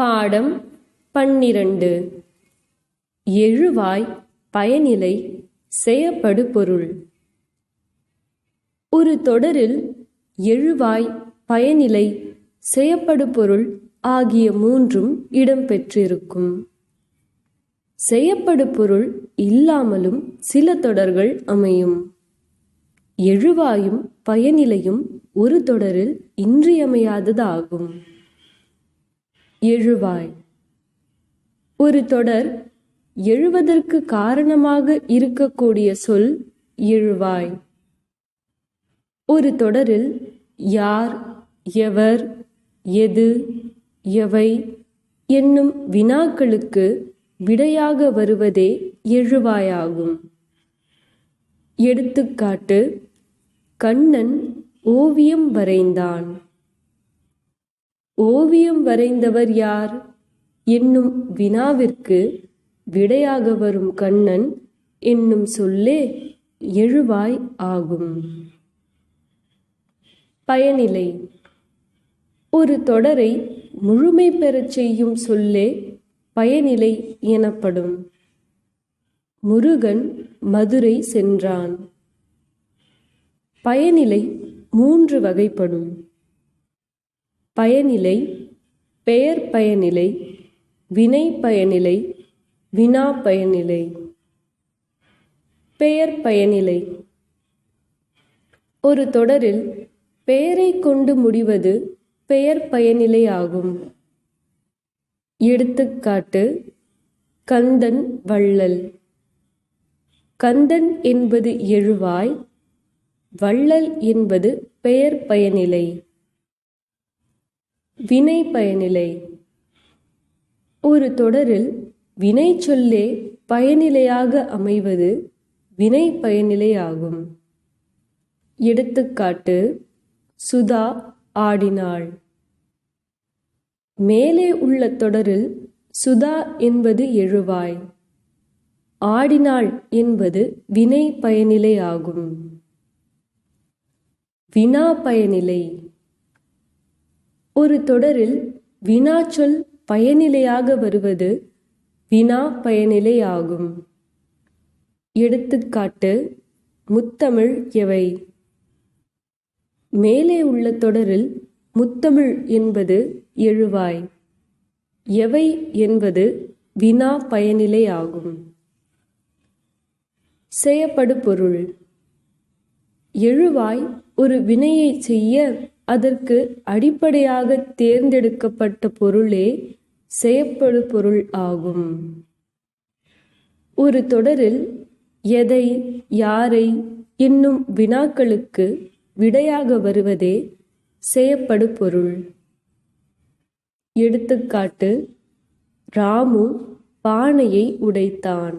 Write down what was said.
பாடம் பன்னிரண்டு. எழுவாய் பயனிலை செயப்படு பொருள் ஒரு தொடரில் எழுவாய் பயனிலை செயப்படு பொருள் ஆகிய மூன்றும் இடம்பெற்றிருக்கும். செயப்படு பொருள் இல்லாமலும் சில தொடர்கள் அமையும். எழுவாயும் பயனிலையும் ஒரு தொடரில் இன்றியமையாததாகும். எழுவாய். ஒரு தொடர் எழுவதற்கு காரணமாக இருக்கக்கூடிய சொல் எழுவாய். ஒரு தொடரில் யார் எவர் எது எவை என்னும் வினாக்களுக்கு விடையாக வருவதே எழுவாயாகும். எடுத்துக்காட்டு கண்ணன் ஓவியம் வரைந்தான். ஓவியம் வரைந்தவர் யார்? என்னும் வினாவிற்கு விடையாக வரும் கண்ணன் என்னும் சொல்லே எழுவாய் ஆகும். பயனிலை. ஒரு தொடரை முழுமை பெறச் செய்யும் சொல்லே பயனிலை எனப்படும். முருகன் மதுரை சென்றான். பயனிலை மூன்று வகைப்படும். பயனிலை பெயர் பயனிலை வினை பயனிலை வினா பயனிலை. பெயர் பயனிலை. ஒரு தொடரில் பெயரை கொண்டு முடிவது பெயர் பயனிலை ஆகும். எடுத்துக்காட்டு கந்தன் வள்ளல். கந்தன் என்பது எழுவாய் வள்ளல் என்பது பெயர் பயனிலை. வினை பயனிலை. ஒரு தொடரில் வினை சொல்லே பயனிலையாக அமைவது வினை பயனிலை ஆகும் எடுத்துக்காட்டு சுதா ஆடினாள். மேலே உள்ள தொடரில் சுதா என்பது எழுவாய். ஆடினாள் என்பது வினை பயனிலை ஆகும் வினா பயனிலை. ஒரு தொடரில் வினாச்சொல் பயனிலையாக வருவது வினா பயனிலை ஆகும் எடுத்துக்காட்டு முத்தமிழ் எவை? மேலே உள்ள தொடரில் முத்தமிழ் என்பது எழுவாய். எவை என்பது வினா பயனிலை ஆகும் செய்யப்படு பொருள் எழுவாய் ஒரு வினையை செய்ய அதற்கு அடிப்படையாக தேர்ந்தெடுக்கப்பட்ட பொருளே செயப்படு பொருள் ஆகும். ஒரு தொடரில் எதை யாரை என்னும் வினாக்களுக்கு விடையாக வருவதே செயப்படு பொருள். எடுத்துக்காட்டு ராமு பானையை உடைத்தான்.